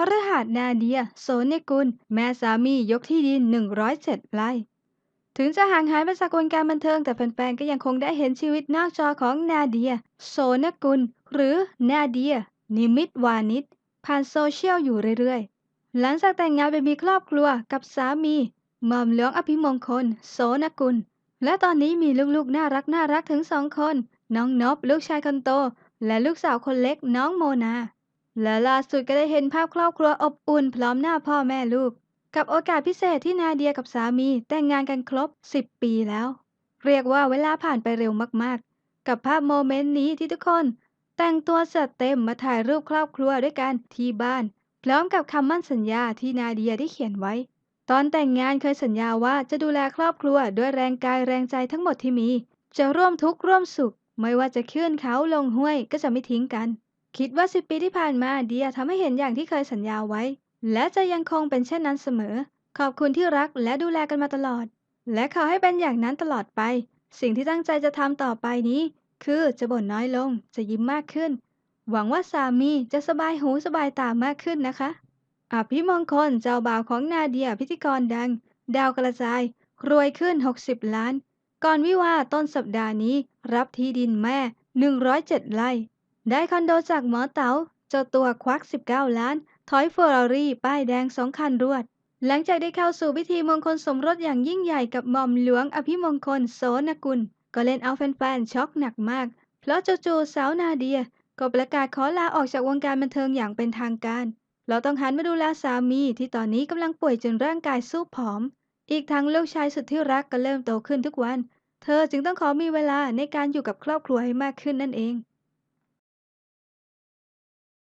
คฤหาสน์นาเดีย โสเนกุล แม่สามียกที่ดิน 107 ไร่ ถึงจะห่างหายไปจากวงการบันเทิงแต่แฟนๆก็ยังคงได้เห็นชีวิตนอกจอของนาเดีย โสนกุล หรือนาเดีย นิมิตวานิชผ่านโซเชียลอยู่เรื่อยๆ หลังจากแต่งงานไปมีครอบครัวกับสามีหม่อมหลวงอภิมงคล โสนกุล และตอนนี้มีลูกๆ น่ารักน่ารักถึงสองคน น้องนบลูกชายคนโต และลูกสาวคนเล็กน้องโมนา และล่าสุดก็ได้เห็นภาพครอบครัวอบอุ่นพร้อมหน้าพ่อแม่ลูก กับโอกาสพิเศษที่นาเดียกับสามีแต่งงานกันครบ 10 ปีแล้ว เรียกว่าเวลาผ่านไปเร็วมากๆ กับภาพโมเมนต์นี้ที่ทุกคน แต่งตัวจัดเต็มมาถ่ายรูปครอบครัวด้วยกันที่บ้าน พร้อมกับคำมั่นสัญญาที่นาเดียได้เขียนไว้ ตอนแต่งงานเคยสัญญาว่าจะดูแลครอบครัวด้วยแรงกายแรงใจทั้งหมดที่มี จะร่วมทุกข์ร่วมสุข ไม่ว่าจะขึ้นเขาลงห้วยก็จะไม่ทิ้งกัน คิดว่าสิบปีที่ผ่านมาเดียทำให้เห็นอย่างที่เคยสัญญาไว้ และจะยังคงเป็นเช่นนั้นเสมอ ขอบคุณที่รักและดูแลกันมาตลอด และขอให้เป็นอย่างนั้นตลอดไป สิ่งที่ตั้งใจจะทำต่อไปนี้ คือจะบ่นน้อยลง จะยิ้มมากขึ้น หวังว่าสามีจะสบายหูสบายตามากขึ้นนะคะอภิมงคลเจ้าบ่าวของนาเดียพิธีกรดัง ดาวกระจาย รวยขึ้น 60 ล้าน ก่อนวิวาต้นสัปดาห์นี้ รับที่ดินแม่ 107 ไร่ ได้คอนโดจากหมอเต๋าเจ้าตัวควัก 19 ล้าน ถอยเฟอร์รารี่ ป้ายแดงสองคันรวด หลังจากได้เข้าสู่พิธีมงคลสมรสอย่างยิ่งใหญ่กับหม่อมหลวงอภิมงคลโสนกุล ก็เล่นเอาแฟนๆช็อกหนักมาก เพราะจู่ๆสาวนาเดีย ก็ประกาศขอลาออกจากวงการบันเทิงอย่างเป็นทางการ เราต้องหันมาดูแลสามีที่ตอนนี้กำลังป่วยจนร่างกายสู้ผอม อีกทั้งลูกชายสุดที่รักก็เริ่มโตขึ้นทุกวัน เธอจึงต้องขอมีเวลาในการอยู่กับครอบครัวให้มากขึ้นนั่นเอง